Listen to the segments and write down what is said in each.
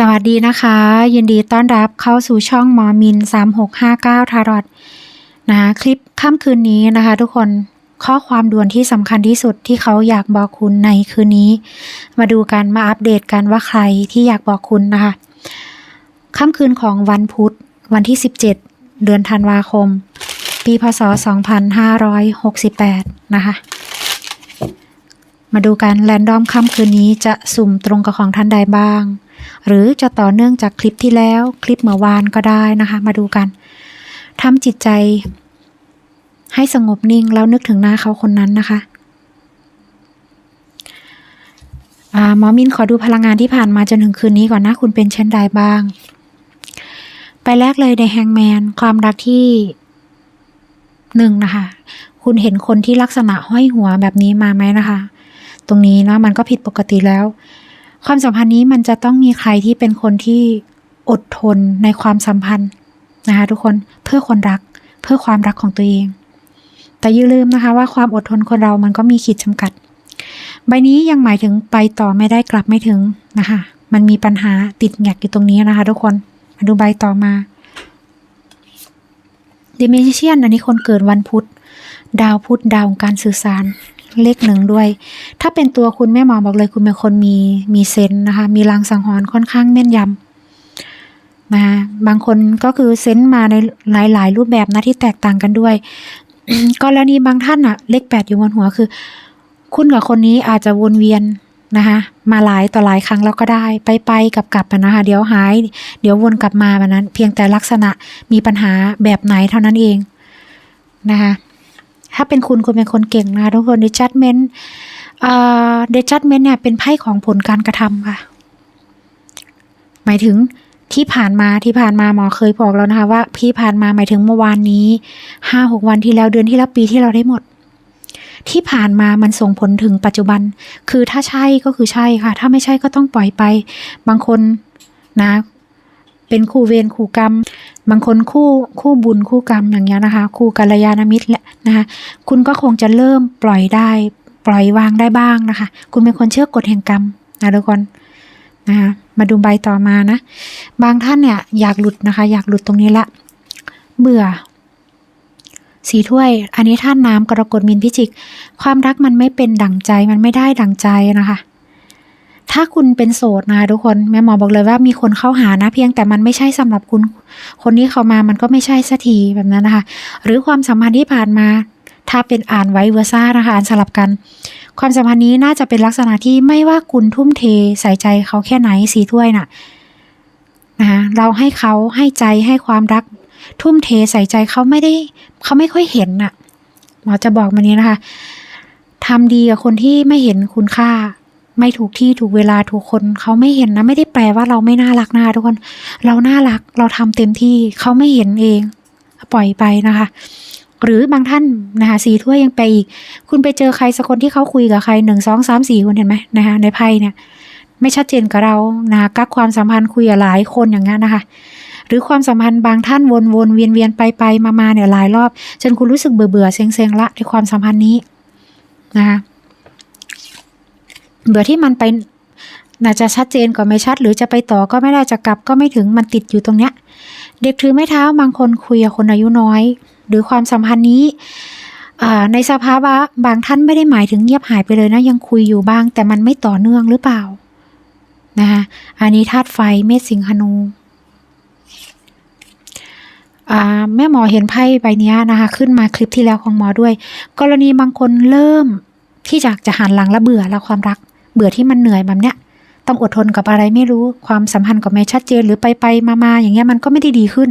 สวัสดีนะคะ ยินดีต้อนรับเข้าสู่ช่องหมอมิน 3659 ทารอตนะคะคลิปค่ำคืนนี้นะคะ ทุกคนข้อความด่วนที่สำคัญที่สุดที่เขาอยากบอกคุณในคืนนี้ มาดูกันมาอัปเดตกันว่าใครที่อยากบอกคุณนะคะค่ำคืนของวันพุธวันที่ 17 เดือนธันวาคม ปีพศ 2568 นะคะ มาดูกันแรนดอมค่ำคืนนี้จะสุ่มตรงกับของท่านใดบ้าง หรือจะต่อเนื่องจากคลิปที่แล้วคลิปเมื่อวานก็ได้นะคะ มาดูกันทำจิตใจ ให้สงบนิ่งแล้วนึกถึงหน้าเขาคนนั้นนะคะหมอมินขอดูพลังงานที่ผ่านมาจนถึงคืนนี้ก่อนนะ คุณเป็นเช่นใดบ้าง ไปแรกเลยในแฮงแมนความรักที่หนึ่งนะคะ คุณเห็นคนที่ลักษณะห้อยหัวแบบนี้มาไหมนะคะ ตรงนี้เนาะมันก็ผิดปกติแล้ว ความสัมพันธ์นี้มันจะต้องมีใครที่เป็นคนที่อดทนในความสัมพันธ์นะคะทุกคนเพื่อคนรักเพื่อความรักของตัวเอง แต่อย่าลืมนะคะว่าความอดทนคนเรามันก็มีขีดจำกัด ใบนี้ยังหมายถึงไปต่อไม่ได้กลับไม่ถึงนะคะมันมีปัญหาติดแงกอยู่ตรงนี้นะคะ ทุกคนมาดูใบต่อมาเดเมเชียนอันนี้คนเกิดวันพุธ ดาวพุธดาวของการสื่อสาร เลขหนึ่งด้วย ถ้าเป็นตัวคุณแม่หมอบอกเลยคุณเป็นคนมีมีเซนนะคะ มีลางสังหรณ์ค่อนข้างแม่นยำนะคะบางคนก็คือเซนมาในหลาย ๆ รูปแบบนะที่แตกต่างกันด้วยกรณีบางท่านอะเลขแปดอยู่บนหัวคือ คุณกับคนนี้อาจจะวนเวียนนะคะมาหลายต่อหลายครั้งแล้วก็ได้ไปไปกลับกลับนะคะเดี๋ยวหาย เดี๋ยววนกลับมาแบบนั้น เพียงแต่ลักษณะมีปัญหาแบบไหนเท่านั้นเองนะคะ ถ้าเป็นคุณคุณเป็นคนเก่งนะทุกคน The Judgment เอ่อ The Judgment เนี่ยเป็นไพ่ของผลการกระทำค่ะ หมายถึงที่ผ่านมาที่ผ่านมาหมอเคยบอกแล้วนะคะว่าที่ผ่านมาหมายถึงเมื่อวานนี้ห้าหกวันที่แล้วเดือนที่แล้วปีที่เราได้หมด ที่ผ่านมามันส่งผลถึงปัจจุบัน คือถ้าใช่ก็คือใช่ค่ะ ถ้าไม่ใช่ก็ต้องปล่อยไป บางคนนะ เป็นคู่เวรคู่กรรม บางคนคู่คู่บุญคู่กรรมอย่างเงี้ยนะคะ คู่กัลยาณมิตรแหละนะคะ คุณก็คงจะเริ่มปล่อยได้ปล่อยวางได้บ้างนะคะ คุณเป็นคนเชื่อกฎแห่งกรรมนะทุกคนนะคะมาดูใบต่อมานะ บางท่านเนี่ยอยากหลุดนะคะ อยากหลุดตรงนี้ละ เบื่อ สีถ้วย อันนี้ท่านน้ำกรกฎมินพิจิก ความรักมันไม่เป็นดั่งใจ มันไม่ได้ดั่งใจนะคะ ถ้าคุณเป็นโสดนะทุกคนแม่หมอบอกเลยว่ามีคนเข้าหานะ เพียงแต่มันไม่ใช่สำหรับคุณ คนที่เข้ามามันก็ไม่ใช่สักทีแบบนั้นนะคะ หรือความสัมพันธ์ที่ผ่านมา ถ้าเป็นอ่านไว้เวอร์ซ่านะคะอ่านสลับกัน ความสัมพันธ์นี้น่าจะเป็นลักษณะที่ไม่ว่าคุณทุ่มเทใส่ใจเขาแค่ไหนสีถ้วยน่ะนะคะเราให้เขาให้ใจให้ความรัก ทุ่มเทใส่ใจเขาไม่ได้ เขาไม่ค่อยเห็นน่ะหมอจะบอกมานี้นะคะทำดีกับคนที่ไม่เห็นคุณค่า ไม่ถูกที่ถูกเวลาถูกคนเขาไม่เห็นนะไม่ได้แปลว่าเราไม่น่ารักนะทุกคนเราน่ารักเราทำเต็มที่เขาไม่เห็นเองปล่อยไปนะคะ หรือบางท่านนะคะสีถ้วยยังไปอีก คุณไปเจอใครสักคนที่เขาคุยกับใครหนึ่งสองสามสี่คุณเห็นไหมนะคะในไพ่เนี่ย ไม่ชัดเจนกับเรานะะกักความสัมพันธ์คุยกับหลายคนอย่างนั้นนะคะ หรือความสัมพันธ์บางท่านวนวนเวียนเวียนไปไปมามาเนี่ยหลายรอบ จนคุณรู้สึกเบื่อเบื่อเซ็งเซ็งละในความสัมพันธ์นี้นะคะ เบื่อที่มันไปน่าจะชัดเจนก็ไม่ชัด หรือจะไปต่อก็ไม่ได้จะกลับก็ไม่ถึงมันติดอยู่ตรงเนี้ย เด็กถือไม้เท้าบางคนคุยกับคนอายุน้อย หรือความสัมพันธ์นี้ในสภาวะบางท่านไม่ได้หมายถึงเงียบหายไปเลยนะ ยังคุยอยู่บ้าง แต่มันไม่ต่อเนื่องหรือเปล่านะคะอันนี้ธาตุไฟเมษสิงหนูอ่าแม่หมอเห็นไพ่ใบนี้นะคะ ขึ้นมาคลิปที่แล้วของหมอด้วย กรณีบางคนเริ่มที่จะจะหันหลังและเบื่อแล้วความรัก เบื่อที่มันเหนื่อยแบบเนี้ยต้องอดทนกับอะไรไม่รู้ความสัมพันธ์ก็ไม่ชัดเจนหรือไปไปมามาอย่างเงี้ยมันก็ไม่ได้ดีขึ้น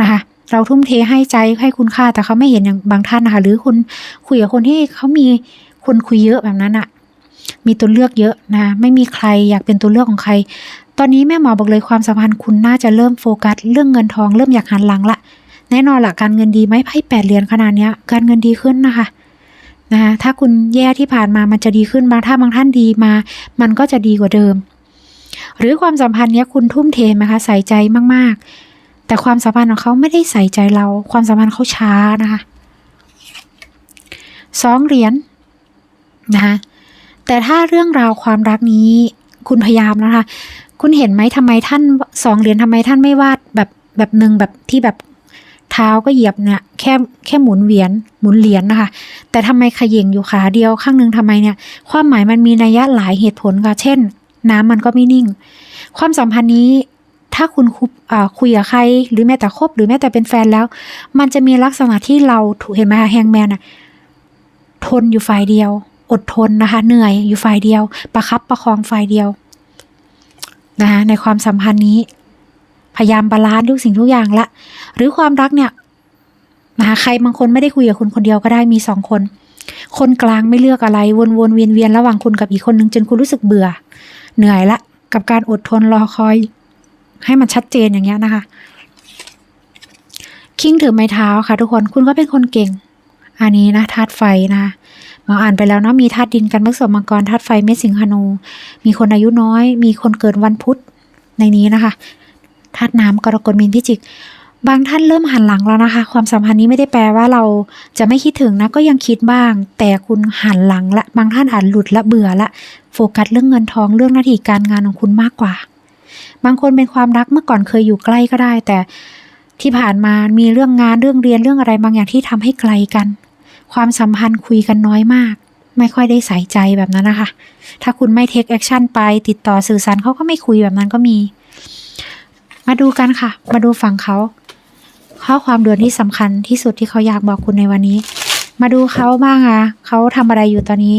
นะคะเราทุ่มเทให้ใจให้คุณค่าแต่เขาไม่เห็นอย่างบางท่านนะคะหรือคุณคุยกับคนที่เขามีคนคุยเยอะแบบนั้นอะมีตัวเลือกเยอะนะไม่มีใครอยากเป็นตัวเลือกของใคร ตอนนี้แม่หมอบอกเลยความสัมพันธ์คุณน่าจะเริ่มโฟกัสเรื่องเงินทองเริ่มอยากหันหลังละแน่นอนละการเงินดีไหมไพ่แปดเหรียญขนาดเนี้ยการเงินดีขึ้นนะคะ นะคะถ้าคุณแย่ที่ผ่านมามันจะดีขึ้นบางถ้าบางท่านดีมา มันก็จะดีกว่าเดิม หรือความสัมพันธ์เนี้ยคุณทุ่มเทไหมคะใส่ใจมากๆ แต่ความสัมพันธ์ของเขาไม่ได้ใส่ใจเรา ความสัมพันธ์เขาช้านะคะสองเหรียญนะคะแต่ถ้าเรื่องราวความรักนี้คุณพยายามนะคะ คุณเห็นไหมทำไมท่านสองเหรียญทำไมท่านไม่วาดแบบแบบหนึ่งแบบที่แบบ เท้าก็เหยียบเนี่ยแค่แค่หมุนเวียนหมุนเหรียญนะคะ แต่ทำไมขย่งอยู่ขาเดียวข้างหนึ่งทำไมเนี่ย ความหมายมันมีนัยยะหลายเหตุผลค่ะ เช่น น้ำมันก็ไม่นิ่ง ความสัมพันธ์นี้ถ้าคุณคุยอ่าคุยกับใคร หรือแม้แต่คบหรือแม้แต่เป็นแฟนแล้ว มันจะมีลักษณะที่เราถูกเห็นไหมคะแฮงแมนอะทนอยู่ฝ่ายเดียว อดทนนะคะ เหนื่อยอยู่ฝ่ายเดียว ประคับประคองฝ่ายเดียวนะคะในความสัมพันธ์นี้ พยายามบาลานซ์ทุกสิ่งทุกอย่างละ หรือความรักเนี่ยนะคะใครบางคนไม่ได้คุยกับคุณคนเดียวก็ได้มีสองคน คนกลางไม่เลือกอะไรวนๆเวียนๆระหว่างคุณกับอีกคนนึงจนคุณรู้สึกเบื่อ เหนื่อยละ กับการอดทนรอคอย ให้มันชัดเจนอย่างเงี้ยนะคะ คิงถือไม้เท้าค่ะทุกคนคุณก็เป็นคนเก่ง อันนี้นะธาตุไฟนะหมออ่านไปแล้วเนาะมีธาตุดินกันมื่อสมมังกรธาตุไฟเมษสิงหานู มีคนอายุน้อย มีคนเกิดวันพุธในนี้นะคะ ธาตุน้ำกรกฎมีนพิจิก บางท่านเริ่มหันหลังแล้วนะคะ ความสัมพันธ์นี้ไม่ได้แปลว่าเราจะไม่คิดถึงนะก็ยังคิดบ้าง แต่คุณหันหลังละ บางท่านอาจหลุดละเบื่อละ โฟกัสเรื่องเงินทองเรื่องหน้าที่การงานของคุณมากกว่า บางคนเป็นความรักเมื่อก่อนเคยอยู่ใกล้ก็ได้ แต่ที่ผ่านมามีเรื่องงานเรื่องเรียนเรื่องอะไรบางอย่างที่ทำให้ไกลกัน ความสัมพันธ์คุยกันน้อยมาก ไม่ค่อยได้ใส่ใจแบบนั้นนะคะ ถ้าคุณไม่เทคแอคชั่นไปติดต่อสื่อสารเขาก็ไม่คุยแบบนั้นก็มี มาดูกันค่ะ มาดูฝั่งเขา ข้อความด่วนที่สำคัญที่สุดที่เขาอยากบอกคุณในวันนี้ มาดูเขาบ้างอะเขาทำอะไรอยู่ตอนนี้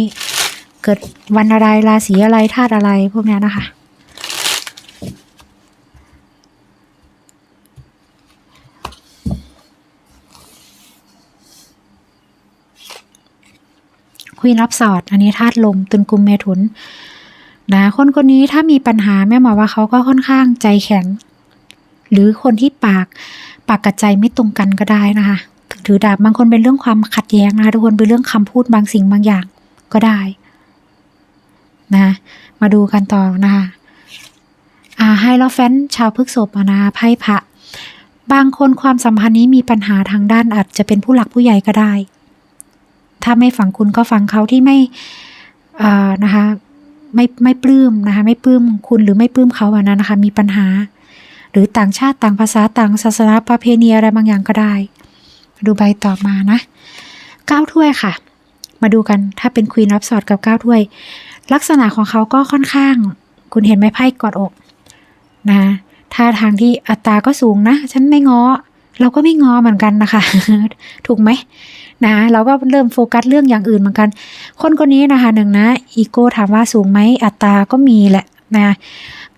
เกิดวันอะไรราศีอะไรธาตุอะไรพวกนี้นะคะคุยรับสอด อันนี้ธาตุลมตุนกุมเมถุนนะคนคนนี้ถ้ามีปัญหาแม่หมอว่าเขาก็ค่อนข้างใจแข็ง หรือคนที่ปากปากกับใจไม่ตรงกันก็ได้นะคะถึงถือดาบบางคนเป็นเรื่องความขัดแย้งนะคะทุกคนเป็นเรื่องคำพูดบางสิ่งบางอย่างก็ได้นะมาดูกันต่อนะคะอ่าให้เราแฟนชาวพฤกษภนะไพ่พระบางคนความสัมพันธ์นี้มีปัญหาทางด้านอาจจะเป็นผู้หลักผู้ใหญ่ก็ได้ ถ้าไม่ฝังคุณก็ฝังเขาที่ไม่อ่านะคะไม่ไม่ปลื้มนะคะไม่ปลื้มคุณหรือไม่ปลื้มเขาอะนะนะคะมีปัญหา รือต่างชาติต่างภาษาต่างศาสนาประเพณีอะไรบางอย่างก็ได้ ดูใบต่อมานะเก้าถ้วยค่ะ มาดูกันถ้าเป็นควีนรับสอดกับเก้าถ้วย ลักษณะของเขาก็ค่อนข้าง คุณเห็นไหมไพ่กอดอกนะท่าทางที่อัตราก็สูงนะ ฉันไม่ง้อ เราก็ไม่ง้อเหมือนกันนะคะ ถูกไหมนะ เราก็เริ่มโฟกัสเรื่องอย่างอื่นเหมือนกัน คนคนนี้นะคะหนึ่งนะ อีโก้ถามว่าสูงไหมอัตราก็มีแหละนะ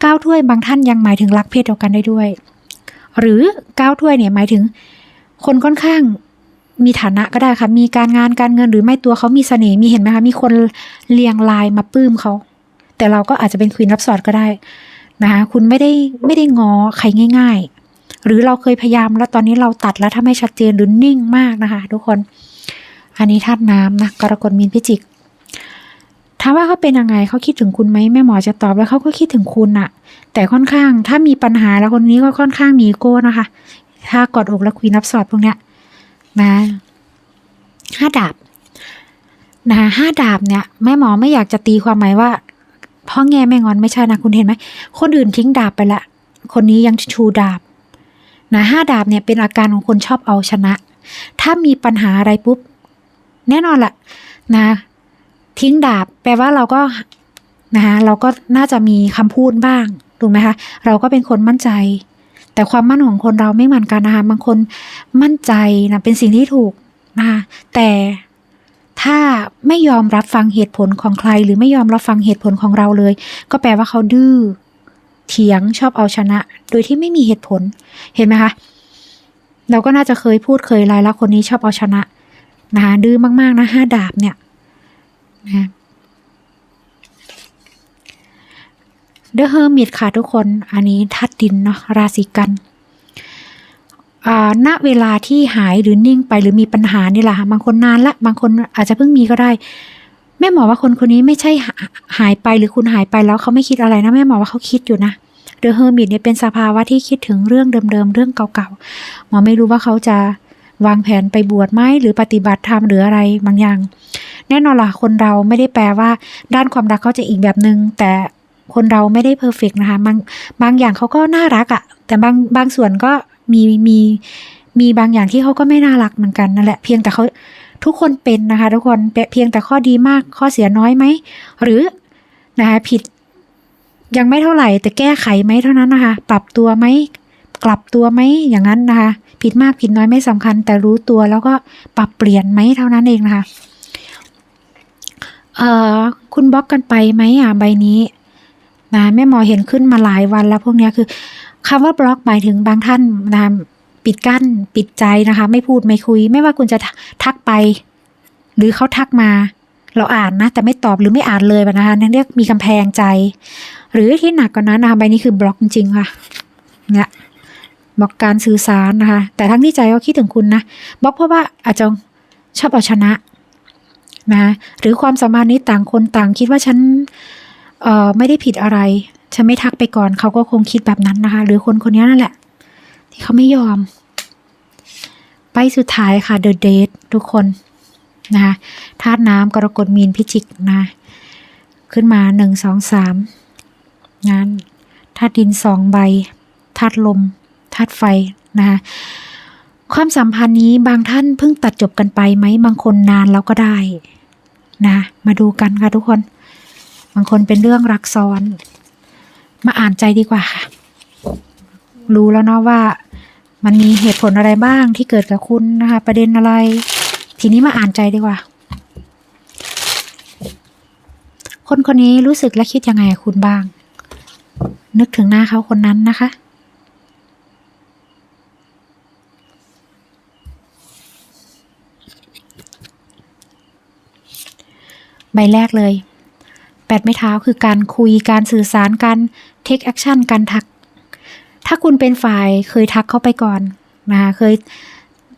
เก้าถ้วยบางท่านยังหมายถึงรักเพศเดียวกันได้ด้วย หรือเก้าถ้วยเนี่ยหมายถึง คนค่อนข้างมีฐานะก็ได้ค่ะ มีการงานการเงินหรือไม่ตัวเขามีเสน่ห์มีเห็นไหมคะมีคนเลียงลายมาปลื้มเขา แต่เราก็อาจจะเป็นควีนรับสอดก็ได้นะคะคุณไม่ได้ไม่ได้งอใครง่าย ๆ หรือเราเคยพยายามแล้วตอนนี้เราตัดแล้วถ้าไม่ชัดเจนหรือนิ่งมากนะคะ ทุกคน อันนี้ธาตุน้ำนะกรกฎมีนพิจิก ถามว่าเขาเป็นยังไงเขาคิดถึงคุณไหมแม่หมอจะตอบแล้วเขาก็คิดถึงคุณอะแต่ค่อนข้างถ้ามีปัญหาแล้วคนนี้ก็ค่อนข้างมีโก้นะคะ ถ้ากอดอกแล้วควีนรับสอดพวกเนี้ยนะห้าดาบนะห้าดาบเนี่ยแม่หมอไม่อยากจะตีความหมายว่าพ่อแง่แม่งอนไม่ใช่นะคุณเห็นไหมคนอื่นทิ้งดาบไปละคนนี้ยังชูดาบนะห้าดาบเนี่ยเป็นอาการของคนชอบเอาชนะ ถ้ามีปัญหาอะไรปุ๊บ แน่นอนละนะ ทิ้งดาบ แปลว่าเราก็นะคะเราก็น่าจะมีคำพูดบ้างถูกไหมคะเราก็เป็นคนมั่นใจ แต่ความมั่นของคนเราไม่เหมือนกันนะคะบางคนมั่นใจนะเป็นสิ่งที่ถูกนะคะแต่ถ้าไม่ยอมรับฟังเหตุผลของใคร หรือไม่ยอมรับฟังเหตุผลของเราเลย ก็แปลว่าเขาดื้อเถียงชอบเอาชนะ โดยที่ไม่มีเหตุผลเห็นไหมคะเราก็น่าจะเคยพูดเคยไลายแล้วคนนี้ชอบเอาชนะนะคะดื้อมากๆนะห้าดาบเนี่ย นะเดอะเฮอร์มิตค่ะทุกคน อันนี้ทัดดินเนาะราศีกันณเวลาที่หายหรือนิ่งไปหรือมีปัญหานี่แหละค่ะบางคนนานละบางคนอาจจะเพิ่งมีก็ได้ แม่หมอว่าคนคนนี้ไม่ใช่หายไปหรือคุณหายไปแล้วเขาไม่คิดอะไรนะแม่หมอว่าเขาคิดอยู่นะเดอะเฮอร์มิตเนี่ยเป็นสภาวะที่คิดถึงเรื่องเดิมๆเรื่องเก่าๆหมอไม่รู้ว่าเขาจะวางแผนไปบวชไหมหรือปฏิบัติธรรมหรืออะไรบางอย่าง แน่นอนล่ะคนเราไม่ได้แปลว่า ด้านความรักเขาจะอีกแบบหนึง่งแต่คนเราไม่ได้เพอร์เฟกนะคะบางบางอย่างเขาก็น่ารักอะแต่บางบางส่วนก็มีมีมีบางอย่างที่เขาก็ไม่น่ารักเหมือนกันนั่นแหละเพียงแต่เขาทุกคนเป็นนะคะ ทุกคนเพียงแต่ข้อดีมากข้อเสียน้อยไหมหรือนะคะผิดยังไม่เท่าไหร่แต่แก้ไขไหมเท่านั้นนะคะ ปรับตัวไหมกลับตัวไหมอย่างนั้นนะคะ ผิดมากผิดน้อยไม่สำคัญ แต่รู้ตัวแล้วก็ปรับเปลี่ยนไหมเท่านั้นเองนะคะ เอ่อ คุณบล็อกกันไปไหมอะใบนี้นะแม่หมอเห็นขึ้นมาหลายวันแล้วพวกเนี้ยคือคำว่าบล็อกหมายถึงบางท่านนะปิดกั้นปิดใจนะคะ ไม่พูดไม่คุย ไม่ว่าคุณจะทักไป หรือเขาทักมา เราอ่านนะ แต่ไม่ตอบหรือไม่อ่านเลยนะคะนั่นเรียกมีกำแพงใจ หรือที่หนักกว่านั้นนะคะใบนี้คือบล็อกจริงๆค่ะเนี่ยบล็อกการสื่อสารนะคะ แต่ทั้งที่ใจก็คิดถึงคุณนะบล็อกเพราะว่าอาจจะชอบเอาชนะ นะหรือความสัมพันธ์นี้ต่างคนต่างคิดว่าฉันเอ่อไม่ได้ผิดอะไร ฉันไม่ทักไปก่อนเขาก็คงคิดแบบนั้นนะคะ หรือคนคนนี้นั่นแหละ ที่เขาไม่ยอม ไปสุดท้ายค่ะ The Date ทุกคนนะคะธาตุน้ำกรกฎมีนพิจิกนะขึ้นมาหนึ่งสองสามงานธาตุดินสองใบธาตุลมธาตุไฟนะคะความสัมพันธ์นี้บางท่านเพิ่งตัดจบกันไปไหมบางคนนานแล้วก็ได้ นะ มาดูกันค่ะทุกคน บางคนเป็นเรื่องรักซ้อน มาอ่านใจดีกว่าค่ะ รู้แล้วเนาะว่า มันมีเหตุผลอะไรบ้างที่เกิดกับคุณนะคะ ประเด็นอะไร ทีนี้มาอ่านใจดีกว่า คนคนนี้รู้สึกและคิดยังไงคุณบ้าง นึกถึงหน้าเขาคนนั้นนะคะ ใบแรกเลยแปดไม้เท้าคือการคุยการสื่อสารการ take action การทัก ถ้าคุณเป็นฝ่ายเคยทักเข้าไปก่อนนะคะเคย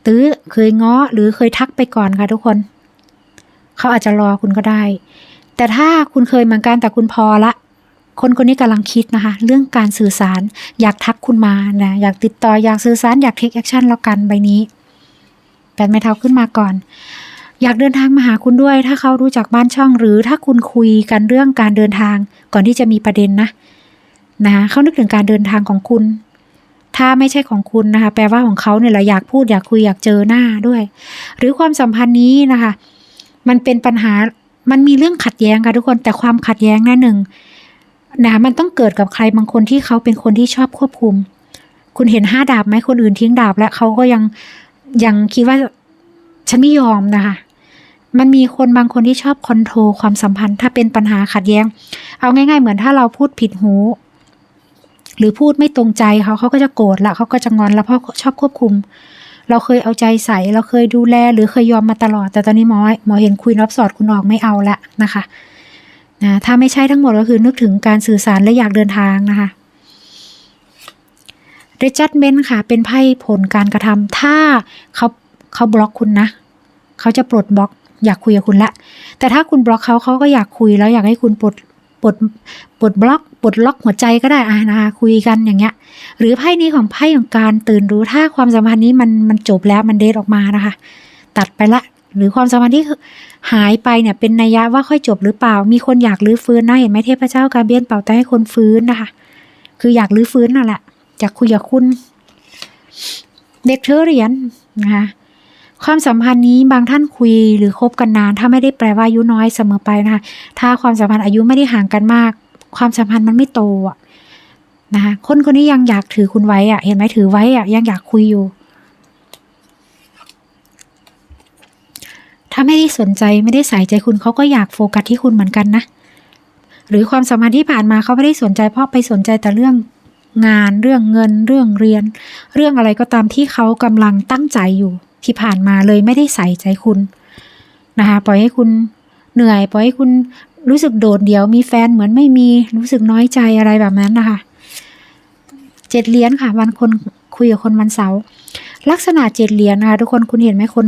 ตื้อเคยง้อหรือเคยทักไปก่อนค่ะทุกคน เขาอาจจะรอคุณก็ได้ แต่ถ้าคุณเคยเหมือนกันแต่คุณพอละ คนคนนี้กำลังคิดนะคะ เรื่องการสื่อสารอยากทักคุณมานะอยากติดต่ออยากสื่อสารอยาก take action แล้วกันใบนี้แปดไม้เท้าขึ้นมาก่อน อยากเดินทางมาหาคุณด้วย ถ้าเขารู้จักบ้านช่องหรือถ้าคุณคุยกันเรื่องการเดินทางก่อนที่จะมีประเด็นนะนะเขานึกถึงการเดินทางของคุณ ถ้าไม่ใช่ของคุณนะคะ แปลว่าของเขาเนี่ยแหละอยากพูดอยากคุยอยากเจอหน้าด้วย หรือความสัมพันธ์นี้นะคะ มันเป็นปัญหามันมีเรื่องขัดแย้งค่ะทุกคนแต่ความขัดแย้งนั่นหนึ่งนะมันต้องเกิดกับใครบางคนที่เขาเป็นคนที่ชอบควบคุม คุณเห็นห้าดาบไหมคนอื่นทิ้งดาบ แล้วเขาก็ยังยังคิดว่าฉันไม่ยอมนะคะ มันมีคนบางคนที่ชอบคอนโทรลความสัมพันธ์ ถ้าเป็นปัญหาขัดแย้ง เอาง่าย ๆ เหมือนถ้าเราพูดผิดหู หรือพูดไม่ตรงใจเขาเขาก็จะโกรธละเขาก็จะงอนแล้วเพราะชอบควบคุม เราเคยเอาใจใส่ เราเคยดูแล หรือเคยยอมมาตลอด แต่ตอนนี้หมอหมอเห็นคุยรับสอดคุณออกไม่เอาละนะคะนะถ้าไม่ใช่ทั้งหมดก็คือนึกถึงการสื่อสารและอยากเดินทางนะคะ r e j u d g m e n t ค่ะ เป็นไพ่ผลการกระทำถ้าเขาเขาบล็อกคุณนะ เขาจะปลดบล็อก อยากคุยกับคุณละ แต่ถ้าคุณบล็อกเขาเขาก็อยากคุยแล้วอยากให้คุณปลดปลดปลดบล็อกปลดล็อกหัวใจก็ได้อะนะคะคุยกันอย่างเงี้ย หรือไพ่นี้ของไพ่ของการตื่นรู้ถ้าความสัมพันธ์นี้มันมันจบแล้วมันเดทออกมานะคะ ตัดไปละ หรือความสัมพันธ์ที่หายไปเนี่ยเป็นนัยยะว่าค่อยจบหรือเปล่า มีคนอยากลื้อฟื้นนะเห็นไหมเทพเจ้ากาเบียนเป่าแต่ให้คนฟื้นนะคะ คืออยากลื้อฟื้นนั่นแหละอยากคุยกับคุณเด็กเธอเหรียญนะคะ ความสัมพันธ์นี้บางท่านคุยหรือคบกันนาน ถ้าไม่ได้แปลว่าอายุน้อยเสมอไปนะคะถ้าความสัมพันธ์อายุไม่ได้ห่างกันมาก ความสัมพันธ์มันไม่โตอะนะคะคนคนนี้ยังอยากถือคุณไว้อะ เห็นไหมถือไว้อะยังอยากคุยอยู่ ถ้าไม่ได้สนใจไม่ได้ใส่ใจคุณเขาก็อยากโฟกัสที่คุณเหมือนกันนะหรือความสัมพันธ์ที่ผ่านมาเขาไม่ได้สนใจเพราะไปสนใจแต่เรื่องงานเรื่องเงิน เรื่องเรียน เรื่องอะไรก็ตามที่เขากำลังตั้งใจอยู่ ที่ผ่านมาเลยไม่ได้ใส่ใจคุณนะคะปล่อยให้คุณเหนื่อยปล่อยให้คุณรู้สึกโดดเดี่ยวมีแฟนเหมือนไม่มีรู้สึกน้อยใจอะไรแบบนั้นนะคะเจ็ดเหรียญค่ะ วันคนคุยกับคนวันเสาร์ลักษณะเจ็ดเหรียญนะคะทุกคนคุณเห็นไหมคน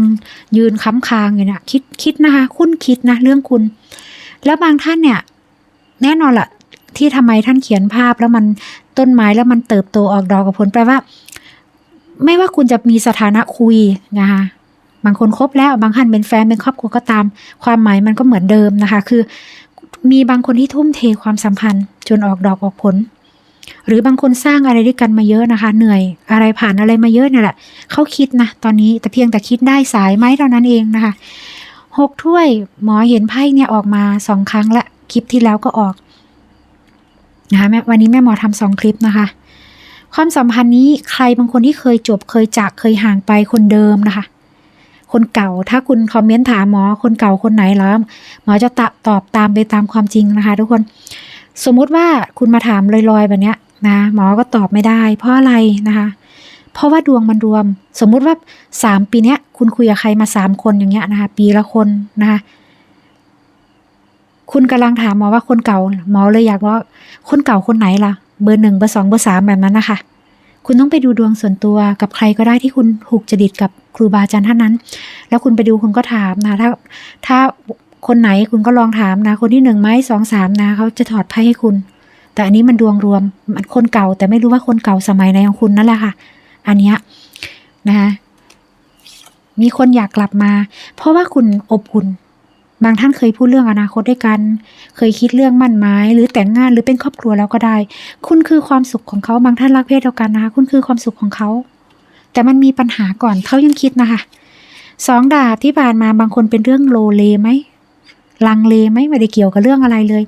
ยืนค้ำคางอยู่เนี่ยคิดคิดนะคะ คุณคิดนะเรื่องคุณ แล้วบางท่านเนี่ย แน่นอนละที่ทำไมท่านเขียนภาพแล้วมันต้นไม้แล้วมันเติบโตออกดอกกับผลแปลว่า ไม่ว่าคุณจะมีสถานะคุยนะคะบางคนคบแล้วบางท่านเป็นแฟนเป็นครอบครัวก็ตาม ความหมายมันก็เหมือนเดิมนะคะ คือ มีบางคนที่ทุ่มเทความสัมพันธ์ จนออกดอกออกผล หรือบางคนสร้างอะไรด้วยกันมาเยอะนะคะ เหนื่อยอะไรผ่านอะไรมาเยอะเนี่ยแหละเขาคิดนะตอนนี้แต่เพียงแต่คิดได้สายไหมเท่านั้นเองนะคะหกถ้วยหมอเห็นไพ่เนี่ยออกมาสองครั้งละคลิปที่แล้วก็ออกนะคะแม่วันนี้แม่หมอทำสองคลิปนะคะ ความสัมพันธ์นี้ใครบางคนที่เคยจบเคยจากเคยห่างไปคนเดิมนะคะ คนเก่าถ้าคุณคอมเมนต์ถามหมอคนเก่าคนไหนแล้วหมอจะตะตอบตามไปตามความจริงนะคะ ทุกคน สมมุติว่าคุณมาถามลอยๆแบบเนี้ยนะหมอก็ตอบไม่ได้ เพราะอะไรนะคะ เพราะว่าดวงมันรวม สมมุติว่าสามปีเนี้ย คุณคุยกับใครมาสามคนอย่างเงี้ยนะคะ ปีละคนนะคะคุณกำลังถามหมอว่าคนเก่าหมอเลยอยากว่าคนเก่าคนไหนล่ะ เบอร์หนึ่งเบอร์สองเบอร์สามแบบนั้นนะคะคุณต้องไปดูดวงส่วนตัวกับใครก็ได้ที่คุณถูกจริตกับครูบาอาจารย์ท่านนั้น แล้วคุณไปดูคุณก็ถามนะ ถ้า ถ้าคนไหนคุณก็ลองถามนะ คนที่หนึ่งไหมสองสามนะเขาจะถอดไพ่ให้คุณ แต่อันนี้มันดวงรวมมันคนเก่า แต่ไม่รู้ว่าคนเก่าสมัยไหนของคุณนั่นแหละค่ะ อันเนี้ยนะคะมีคนอยากกลับมา เพราะว่าคุณอบอุ่น บางท่านเคยพูดเรื่องอนาคตด้วยกัน เคยคิดเรื่องมั่นหมายหรือแต่งงานหรือเป็นครอบครัวแล้วก็ได้ คุณคือความสุขของเขาบางท่านรักเพศเดียวกันนะคะ คุณคือความสุขของเขา แต่มันมีปัญหาก่อนเขายังคิดนะคะสองดาบที่ผ่านมาบางคนเป็นเรื่องโลเลไหมลังเลไหมไม่ได้เกี่ยวกับเรื่องอะไรเลย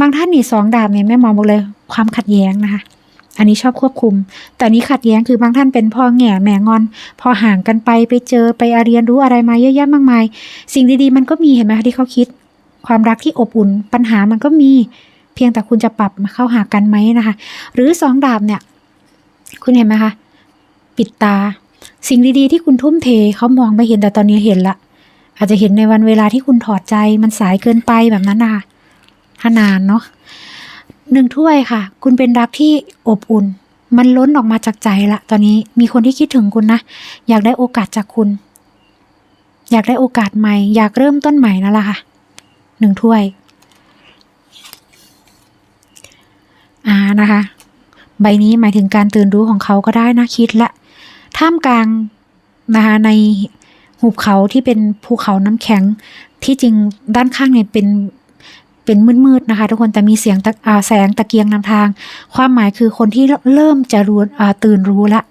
บางท่านนี่สองดาบเนี่ยแม่มองบอกเลย ความขัดแย้งนะคะ อันนี้ชอบควบคุม แต่นี้ขัดแย้งคือบางท่านเป็นพ่อแง่แม่งอน พอห่างกันไปไปเจอไปเรียนรู้อะไรมาเยอะแยะมากมาย สิ่งดีๆ มันก็มีเห็นไหมคะที่เขาคิด ความรักที่อบอุ่นปัญหามันก็มี เพียงแต่คุณจะปรับมาเข้าหากันไหมนะคะ หรือสองดาบเนี่ย คุณเห็นไหมคะปิดตา สิ่งดีๆ ที่คุณทุ่มเทเขามองไม่เห็นแต่ตอนนี้เห็นละอาจจะเห็นในวันเวลาที่คุณถอดใจมันสายเกินไปแบบนั้นนะคะถ้านานเนาะ หนึ่งถ้วยค่ะ คุณเป็นรักที่อบอุ่น มันล้นออกมาจากใจละ ตอนนี้มีคนที่คิดถึงคุณนะ อยากได้โอกาสจากคุณ อยากได้โอกาสใหม่ อยากเริ่มต้นใหม่นั่นแหละค่ะ หนึ่งถ้วย อ่านะคะ ใบนี้หมายถึงการตื่นรู้ของเขาก็ได้นะคิดละ ท่ามกลางนะคะในหุบเขาที่เป็นภูเขาน้ำแข็งที่จริงด้านข้างเนี่ยเป็น เป็นมืดๆนะคะ ทุกคนแต่มีเสียงแสงตะเกียงนำทาง ความหมายคือคนที่เริ่มจะรู้ตื่นรู้ละ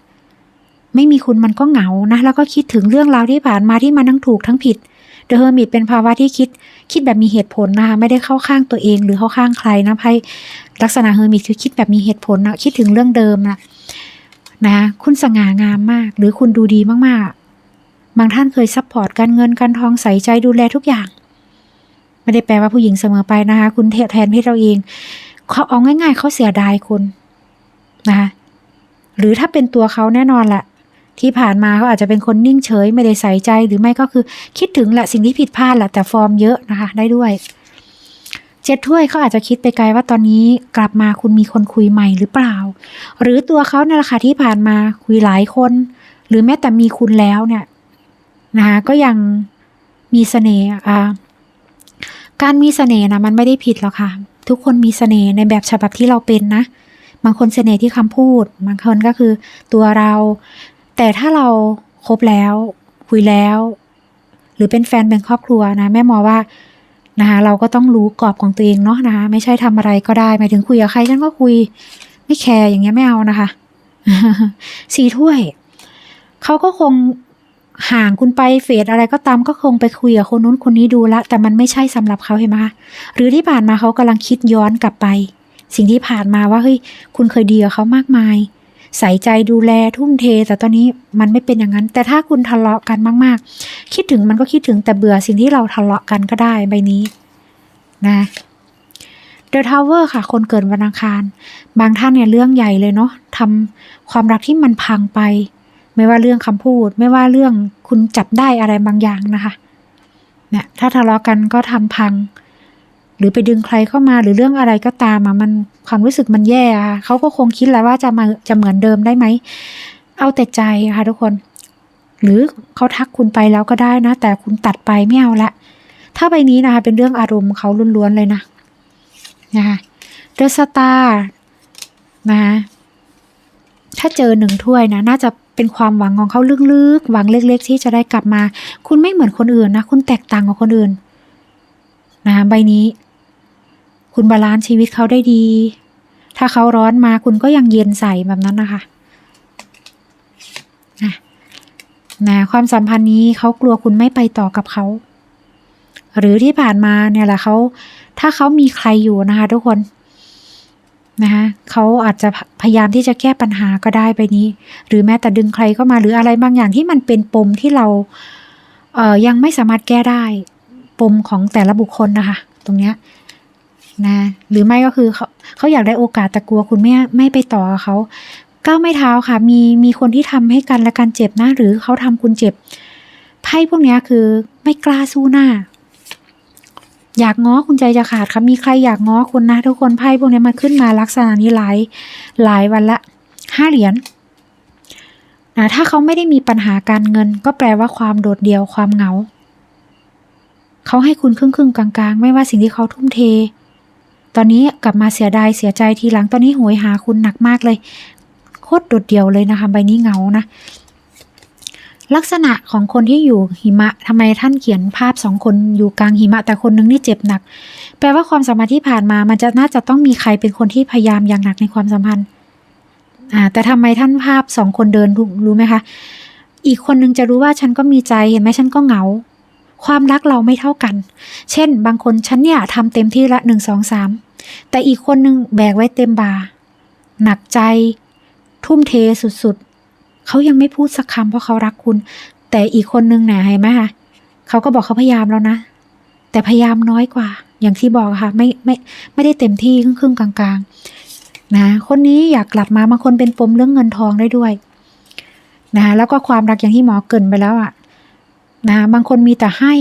ไม่มีคุณมันก็เหงานะ แล้วก็คิดถึงเรื่องราวที่ผ่านมาที่มันทั้งถูกทั้งผิดเดอะเฮอร์มิตเป็นภาวะที่คิดคิดแบบมีเหตุผลนะคะไม่ได้เข้าข้างตัวเองหรือเข้าข้างใครนะไพ่ลักษณะเฮอร์มิตคือคิดแบบมีเหตุผลนะคิดถึงเรื่องเดิมนะนะคุณสง่างามมาก หรือคุณดูดีมากๆ บางท่านเคยซัพพอร์ตการเงินการทองใส่ใจดูแลทุกอย่าง ไม่ได้แปลว่าผู้หญิงเสมอไปนะคะ คุณแทนเพศเราเองเขาเอาง่าย ๆเขาเสียดายคุณนะคะหรือถ้าเป็นตัวเขาแน่นอนแหละที่ผ่านมาเขาอาจจะเป็นคนนิ่งเฉยไม่ได้ใส่ใจหรือไม่ก็คือคิดถึงแหละสิ่งที่ผิดพลาดแหละแต่ฟอร์มเยอะนะคะ ได้ด้วยเจ็ดถ้วยเขาอาจจะคิดไปไกลว่าตอนนี้กลับมาคุณมีคนคุยใหม่หรือเปล่า หรือตัวเขาเนี่ยแหละค่ะที่ผ่านมาคุยหลายคน หรือแม้แต่มีคุณแล้วเนี่ยนะคะก็ยังมีเสน่ห์อ่า การมีเสน่ห์นะมันไม่ได้ผิดหรอกค่ะ ทุกคนมีเสน่ห์ในแบบฉบับที่เราเป็นนะ บางคนเสน่ห์ที่คำพูด บางคนก็คือตัวเรา แต่ถ้าเราคบแล้ว คุยแล้ว หรือเป็นแฟนเป็นครอบครัวนะ แม่มอว่านะคะเราก็ต้องรู้กรอบของตัวเองเนาะนะคะไม่ใช่ทำอะไรก็ได้หมายถึงคุยกับใครฉันก็คุย ไม่แคร์อย่างเงี้ยไม่เอานะคะสีถ้วยเขาก็คง ห่างคุณไปเฟดอะไรก็ตามก็คงไปคุยกับคนนู้นคนนี้ดูละ แต่มันไม่ใช่สำหรับเขาเห็นไหมคะหรือที่ผ่านมาเขากำลังคิดย้อนกลับไป สิ่งที่ผ่านมาว่าเฮ้ยคุณเคยดีกับเขามากมาย ใส่ใจดูแลทุ่มเท แต่ตอนนี้มันไม่เป็นอย่างนั้น แต่ถ้าคุณทะเลาะกันมาก ๆ คิดถึงมันก็คิดถึงแต่เบื่อสิ่งที่เราทะเลาะกันก็ได้ใบนี้นะ The Tower ค่ะ คนเกิดวันอังคาร บางท่านเนี่ยเรื่องใหญ่เลยเนาะทำความรักที่มันพังไป ไม่ว่าเรื่องคำพูด ไม่ว่าเรื่องคุณจับได้อะไรบางอย่างนะคะเนี่ยถ้าทะเลาะกันก็ทำพัง หรือไปดึงใครเข้ามาหรือเรื่องอะไรก็ตามมันความรู้สึกมันแย่อะเขาก็คงคิดแล้วว่าจะมาจะเหมือนเดิมได้ไหมเอาแต่ใจค่ะทุกคน หรือเขาทักคุณไปแล้วก็ได้นะ แต่คุณตัดไปไม่เอาละถ้าใบนี้นะคะเป็นเรื่องอารมณ์เขาล้วนๆเลยนะนะคะเดอะสตาร์นะคะถ้าเจอหนึ่งถ้วยนะ น่าจะ เป็นความหวังของเขาลึกๆ หวังเล็กๆ ที่จะได้กลับมา คุณไม่เหมือนคนอื่นนะ คุณแตกต่างกับคนอื่นนะคะใบนี้ คุณบาลานซ์ชีวิตเขาได้ดี ถ้าเขาร้อนมาคุณก็ยังเย็นใส่แบบนั้นนะคะนะนะความสัมพันธ์นี้เขากลัวคุณไม่ไปต่อกับเขา หรือที่ผ่านมาเนี่ยแหละเขา ถ้าเขามีใครอยู่นะคะ ทุกคน นะคะเขาอาจจะพยายามที่จะแก้ปัญหาก็ได้ไปนี้ หรือแม้แต่ดึงใครเข้ามาหรืออะไรบางอย่างที่มันเป็นปมที่เราเอ่อยังไม่สามารถแก้ได้ ปมของแต่ละบุคคลนะคะ ตรงเนี้ยนะหรือไม่ก็คือเขาเขาอยากได้โอกาสแต่กลัวคุณไม่ไม่ไปต่อเขาก้าวไม่เท้าค่ะ มีมีคนที่ทำให้กันและกันเจ็บนะ หรือเขาทำคุณเจ็บไพ่พวกนี้คือไม่กล้าสู้หน้า อยากง้อคุณใจจะขาดค่ะมีใครอยากง้อคุณนะ ทุกคนไพ่พวกนี้มันขึ้นมาลักษณะนี้หลายหลายวันละห้าเหรียญนะถ้าเขาไม่ได้มีปัญหาการเงิน ก็แปลว่าความโดดเดี่ยวความเหงา เขาให้คุณครึ่งครึ่งกลางๆ ไม่ว่าสิ่งที่เขาทุ่มเท ตอนนี้กลับมาเสียดายเสียใจทีหลังตอนนี้โหยหาคุณหนักมากเลย โคตรโดดเดี่ยวเลยนะคะใบนี้เหงานะ ลักษณะของคนที่อยู่หิมะทำไมท่านเขียนภาพสองคนอยู่กลางหิมะ แต่คนนึงนี่เจ็บหนัก แปลว่าความสัมพันธ์ที่ผ่านมา มันจะน่าจะต้องมีใครเป็นคนที่พยายามอย่างหนักในความสัมพันธ์อ่าแต่ทำไมท่านภาพสองคนเดินรู้ไหมคะ อีกคนนึงจะรู้ว่าฉันก็มีใจเห็นไหมฉันก็เหงา ความรักเราไม่เท่ากัน เช่น บางคนฉันเนี่ยทำเต็มที่ละหนึ่งสองสามแต่อีกคนนึงแบกไว้เต็มบาหนักใจ ทุ่มเทสุดๆ เขายังไม่พูดสักคำเพราะเขารักคุณ แต่อีกคนนึงเนี่ยเห็นไหมคะเขาก็บอกเขาพยายามแล้วนะ แต่พยายามน้อยกว่า อย่างที่บอกค่ะ ไม่ไม่ไม่ได้เต็มที่ครึ่งครึ่งกลางๆนะคนนี้อยากกลับมาบางคนเป็นปมเรื่องเงินทองได้ด้วยนะแล้วก็ความรักอย่างที่หมอเกินไปแล้วอะนะบางคนมีแต่ให้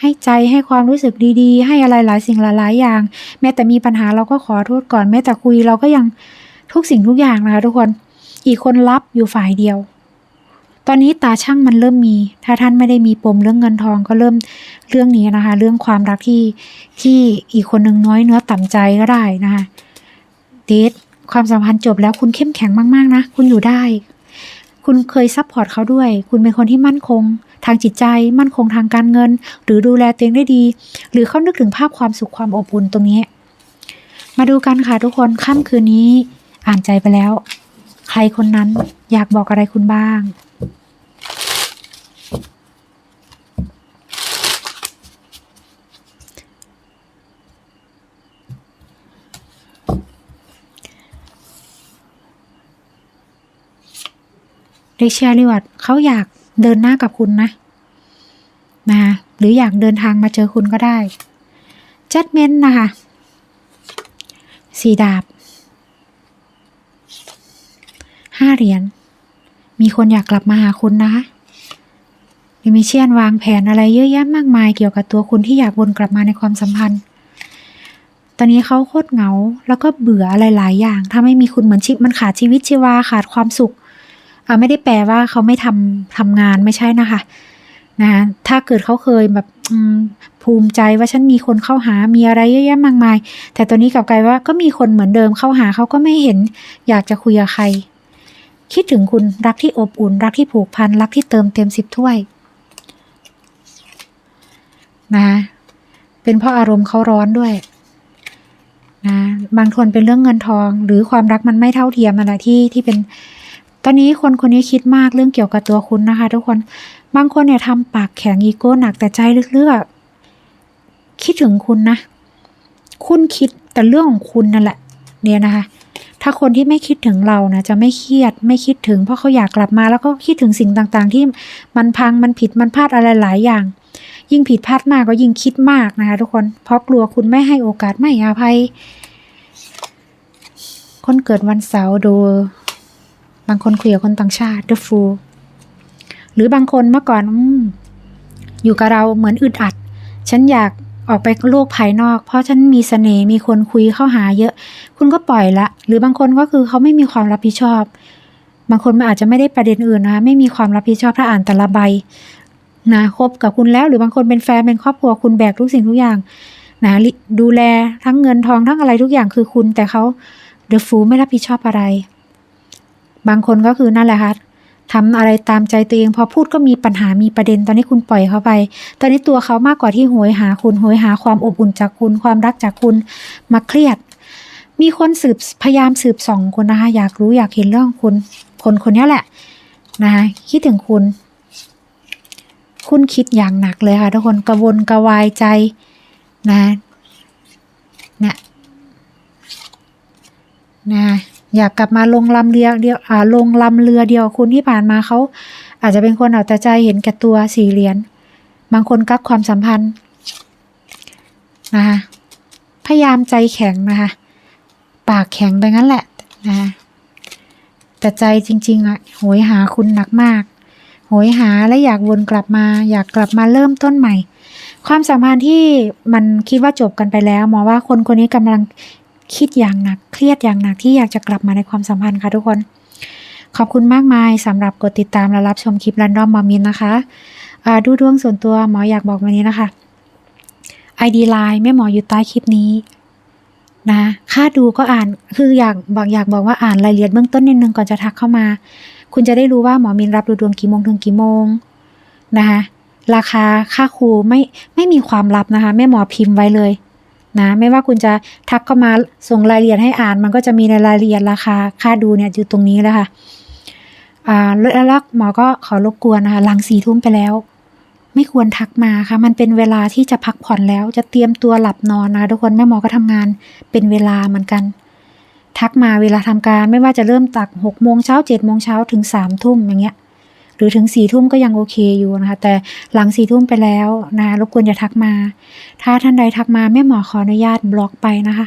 ให้ใจให้ความรู้สึกดีๆ ให้อะไรหลายสิ่งหลายๆอย่าง แม้แต่มีปัญหาเราก็ขอโทษก่อน แม้แต่คุยเราก็ยังทุกสิ่งทุกอย่างนะคะทุกคน อีกคนรับอยู่ฝ่ายเดียว ตอนนี้ตาช่างมันเริ่มมี ถ้าท่านไม่ได้มีปมเรื่องเงินทองก็เริ่มเรื่องนี้นะคะ เรื่องความรักที่ที่อีกคนหนึ่งน้อยเนื้อต่ำใจก็ได้นะคะเดทความสัมพันธ์จบแล้วคุณเข้มแข็งมากๆนะ คุณอยู่ได้ คุณเคยซัพพอร์ตเขาด้วย คุณเป็นคนที่มั่นคง ทางจิตใจ มั่นคงทางการเงิน หรือดูแลตัวเองได้ดี หรือเขานึกถึงภาพความสุขความอบอุ่นตรงนี้ มาดูกันค่ะทุกคนค่ำคืนนี้อ่านใจไปแล้ว ใครคนนั้นอยากบอกอะไรคุณบ้างเด็กเชียร์รีวัดเขาอยากเดินหน้ากับคุณนะนะคะหรืออยากเดินทางมาเจอคุณก็ได้จัดเมนนะคะสีดาบ ห้าเหรียญ มีคนอยากกลับมาหาคุณนะคะดิมิเชียนวางแผนอะไรเยอะแยะมากมายเกี่ยวกับตัวคุณที่อยากวนกลับมาในความสัมพันธ์ ตอนนี้เขาโคตรเหงา แล้วก็เบื่ออะไรหลายอย่าง ถ้าไม่มีคุณเหมือนชีวิตมันขาดชีวิตชีวาขาดความสุขอ่าไม่ได้แปลว่าเขาไม่ทำทำงานไม่ใช่นะคะนะถ้าเกิดเขาเคยแบบภูมิใจว่าฉันมีคนเข้าหา มีอะไรเยอะแยะมากมาย แต่ตอนนี้กลับกลายว่าก็มีคนเหมือนเดิมเข้าหาเขาก็ไม่เห็นอยากจะคุยกับใคร คิดถึงคุณรักที่อบอุ่น รักที่ผูกพัน รักที่เติมเต็มสิบถ้วยนะเป็นเพราะอารมณ์เขาร้อนด้วยนะบางคนเป็นเรื่องเงินทอง หรือความรักมันไม่เท่าเทียมอะไรที่ที่เป็น ตอนนี้คนคนนี้คิดมากเรื่องเกี่ยวกับตัวคุณนะคะ ทุกคนบางคนเนี่ยทำปากแข็งอีโก้หนักแต่ใจลึกๆอะคิดถึงคุณนะ คุณคิดแต่เรื่องของคุณนั่นแหละ เนี่ยนะคะ ถ้าคนที่ไม่คิดถึงเรานะจะไม่เครียดไม่คิดถึง เพราะเขาอยากกลับมาแล้วก็คิดถึงสิ่งต่างๆ ที่มันพังมันผิดมันพลาดอะไรหลายอย่าง ยิ่งผิดพลาดมากก็ยิ่งคิดมากนะคะทุกคนเพราะกลัวคุณไม่ให้โอกาสไม่อภัย คนเกิดวันเสาร์ดู บางคนคุยกับคนต่างชาติ the fool หรือบางคนเมื่อก่อนอมอยู่กับเราเหมือนอึดอัด ฉันอยาก ออกไปโลกภายนอก เพราะฉันมีเสน่ห์มีคนคุยเข้าหาเยอะ คุณก็ปล่อยละ หรือบางคนก็คือเขาไม่มีความรับผิดชอบ บางคนมันอาจจะไม่ได้ประเด็นอื่นนะคะไม่มีความรับผิดชอบถ้าอ่านแต่ละใบนะคบกับคุณแล้วหรือบางคนเป็นแฟนเป็นครอบครัวคุณแบกทุกสิ่งทุกอย่างนะดูแลทั้งเงินทองทั้งอะไรทุกอย่างคือคุณแต่เขาเดอะฟูไม่รับผิดชอบอะไร บางคนก็คือนั่นแหละค่ะ ทำอะไรตามใจตัวเองพอพูดก็มีปัญหามีประเด็นตอนนี้คุณปล่อยเขาไป ตอนนี้ตัวเขามากกว่าที่โหยหาคุณโหยหาความอบอุ่นจากคุณความรักจากคุณมาเครียด มีคนสืบพยายามสืบส่องคุณนะคะอยากรู้อยากเห็นเรื่องคุณ คนคนนี้แหละนะคะคิดถึงคุณ คุณคิดอย่างหนักเลยค่ะทุกคนกระวนกระวายใจนะเนี่ยนะ อยากกลับมาลงลำเรือเดียวอ่าลงลำเรือเดียวคุณที่ผ่านมาเขาอาจจะเป็นคนเอาแต่ใจเห็นแก่ตัวสี่เหรียญบางคนกักความสัมพันธ์นะคะพยายามใจแข็งนะคะปากแข็งไปงั้นแหละนะคะแต่ใจจริง ๆอะโหยหาคุณหนักมากโหยหาและอยากวนกลับมา อยากกลับมาเริ่มต้นใหม่ ความสัมพันธ์ที่มันคิดว่าจบกันไปแล้วหมอว่าคนคนนี้กำลัง คิดอย่างหนักเครียดอย่างหนักที่อยากจะกลับมาในความสัมพันธ์ค่ะทุกคน ขอบคุณมากมายสำหรับกดติดตามและรับชมคลิปรันดอมมอมินนะคะดูดวงส่วนตัวหมออยากบอกวันนี้นะคะ ID Line แม่หมออยู่ใต้คลิปนี้นะค่าดูก็อ่านคืออยากบอกอยากบอกว่าอ่านรายละเอียดเบื้องต้นนิดนึงก่อนจะทักเข้ามา คุณจะได้รู้ว่าหมอมินรับดูดวงกี่โมงถึงกี่โมงนะคะราคาค่าครูไม่ไม่มีความลับนะคะแม่หมอพิมพ์ไว้เลย นะไม่ว่าคุณจะทักเข้ามาส่งรายละเอียดให้อ่าน มันก็จะมีในรายละเอียดราคาค่าดูเนี่ยอยู่ตรงนี้แล้วค่ะอ่าแล้วแล้วหมอก็ขอรบกวนนะคะหลังสี่ทุ่มไปแล้ว ไม่ควรทักมาค่ะ มันเป็นเวลาที่จะพักผ่อนแล้ว จะเตรียมตัวหลับนอนนะคะทุกคนแม่หมอก็ทำงานเป็นเวลาเหมือนกัน ทักมาเวลาทำการไม่ว่าจะเริ่มตักหกโมงเช้าเจ็ดโมงเช้าถึงสามทุ่มอย่างเงี้ย หรือถึงสี่ทุ่มก็ยังโอเคอยู่นะคะ แต่หลังสี่ทุ่มไปแล้วนะรบกวนอย่าทักมา ถ้าท่านใดทักมาแม่หมอขออนุญาตบล็อกไปนะคะ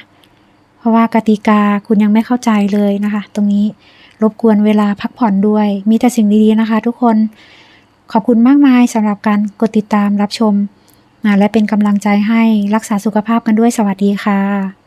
เพราะว่ากติกาคุณยังไม่เข้าใจเลยนะคะ ตรงนี้รบกวนเวลาพักผ่อนด้วย มีแต่สิ่งดีๆนะคะ ทุกคนขอบคุณมากมายสำหรับการกดติดตามรับชม และเป็นกำลังใจให้รักษาสุขภาพกันด้วยสวัสดีค่ะ